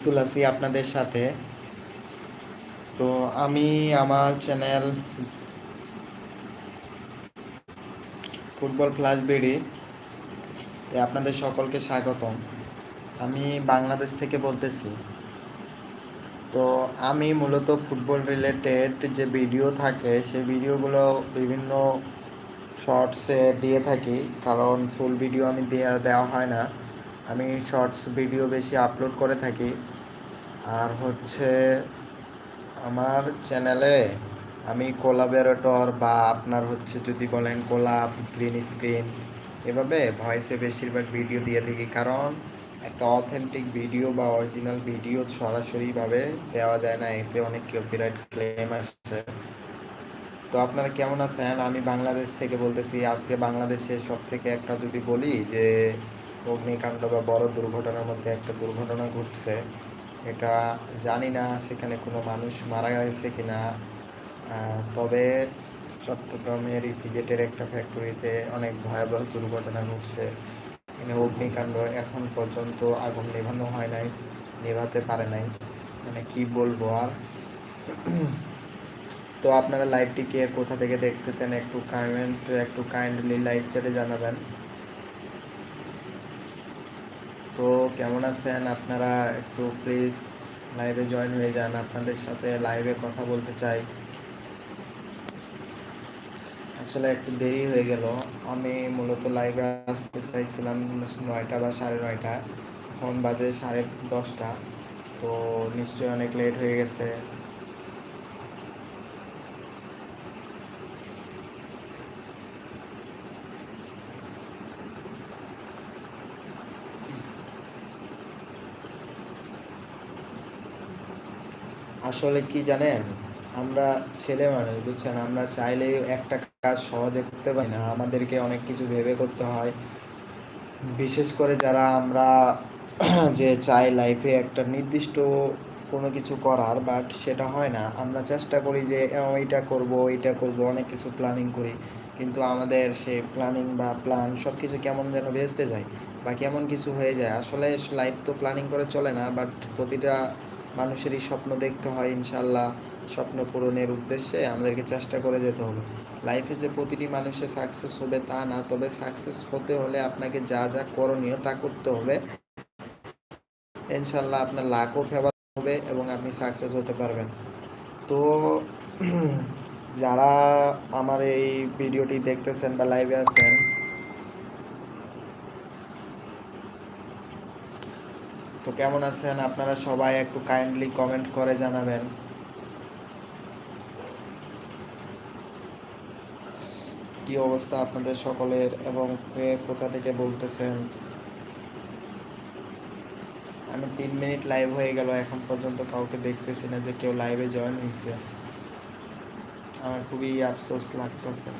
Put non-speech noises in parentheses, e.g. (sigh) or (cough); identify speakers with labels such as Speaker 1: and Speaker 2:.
Speaker 1: আছি আপনাদের সাথে। তো আমি আমার চ্যানেল ফুটবল ফ্লাশ বিডি আপনাদের সকলকে স্বাগতম। আমি বাংলাদেশ থেকে বলতেছি। তো আমি মূলত ফুটবল রিলেটেড যে ভিডিও থাকে, সেই ভিডিওগুলো বিভিন্ন শর্টসে দিয়ে থাকি, কারণ ফুল ভিডিও আমি দেওয়া দেওয়া হয় না। আমি শর্টস ভিডিও বেশি আপলোড করে থাকি। আর হচ্ছে আমার চ্যানেলে আমি কোলাবেরেটর বা আপনার হচ্ছে যদি বলেন কোলাপ গ্রিন স্ক্রিন এভাবে ভয়েসে বেশিরভাগ ভিডিও দিয়ে থাকি। কারণ একটা অথেন্টিক ভিডিও বা অরিজিনাল ভিডিও সরাসরিভাবে দেওয়া যায় না, এতে অনেক কপিরাইট ক্লেম আসছে তো আপনারা কেমন আছেন? আমি বাংলাদেশ থেকে বলতেছি, আজকে বাংলাদেশে সব থেকে একটা যদি বলি যে অগ্নিকাণ্ড বা বড় দুর্ঘটনার মধ্যে একটা দুর্ঘটনা ঘটছে, এটা জানি না সেখানে কোনো মানুষ মারা গেছে কি না তবে চট্টগ্রামের ইপিজেটের একটা ফ্যাক্টরিতে অনেক ভয়াবহ দুর্ঘটনা ঘটছে। এখানে অগ্নিকাণ্ড এখন পর্যন্ত আগুন নেভানো হয় নাই, নেভাতে পারে নাই। মানে কি বলব আর? তো আপনারা লাইভটি কে কোথা থেকে দেখতেছেন? একটু কমেন্ট একটু কাইন্ডলি লাইভ চ্যাটে জানাবেন। তো কেমন আছেন আপনারা? একটু প্লিজ লাইভে জয়েন হয়ে যান। আপনাদের সাথে লাইভে কথা বলতে চাই। আসলে একটু দেরি হয়ে গেল। আমি মূলত লাইভে আসতে চাইছিলাম নয়টা বা সাড়ে নয়টা। এখন বাজে সাড়ে দশটা। তো নিশ্চয়ই অনেক লেট হয়ে গেছে। আসলে কি জানেন? আমরা ছেলে মানুষ বুঝছেন? আমরা চাইলেই একটা কাজ সহজে করতে পারি না। আমাদেরকে অনেক কিছু ভেবে করতে হয়। বিশেষ করে যারা আমরা (clears throat) যে চাই লাইফে একটা নির্দিষ্ট কোনো কিছু করার বাট সেটা হয় না। আমরা চেষ্টা করি যে "আহ, এইটা করব এইটা করব। অনেক কিছু প্ল্যানিং করি। কিন্তু আমাদের সে প্ল্যানিং বা প্ল্যান সব কিছু কেমন যেন ভেস্তে যায় বা কেমন কিছু হয়ে যায়। আসলে লাইফ তো প্ল্যানিং করে চলে না বাট প্রতিটা মানুষেরই স্বপ্ন দেখতে হয় ইনশাল্লাহ স্বপ্ন পূরণের উদ্দেশ্যে আমাদেরকে চেষ্টা করে যেতে হবে। লাইফে যে প্রতিটি মানুষের সাকসেস হবে তা না, তবে সাকসেস হতে হলে আপনাকে যা যা করণীয় তা করতে হবে। ইনশাল্লাহ আপনার লাখও ফেভার হবে এবং আপনি সাকসেস হতে পারবেন। তো (clears throat) যারা আমার এই ভিডিওটি দেখতেছেন বা লাইভে আছেন তো কেমন আছেন? আপনারা সবাই একটু কাইন্ডলি কমেন্ট করে জানাবেন। কি অবস্থা আপনাদের সকলের এবং কোথা থেকে বলতেছেন? আমি তিন মিনিট লাইভ হয়ে গেল, এখন পর্যন্ত কাউকে দেখতেছি না যে কেউ লাইভে জয়েন হয়েছে আমার খুবই আফসোস লাগতেছে।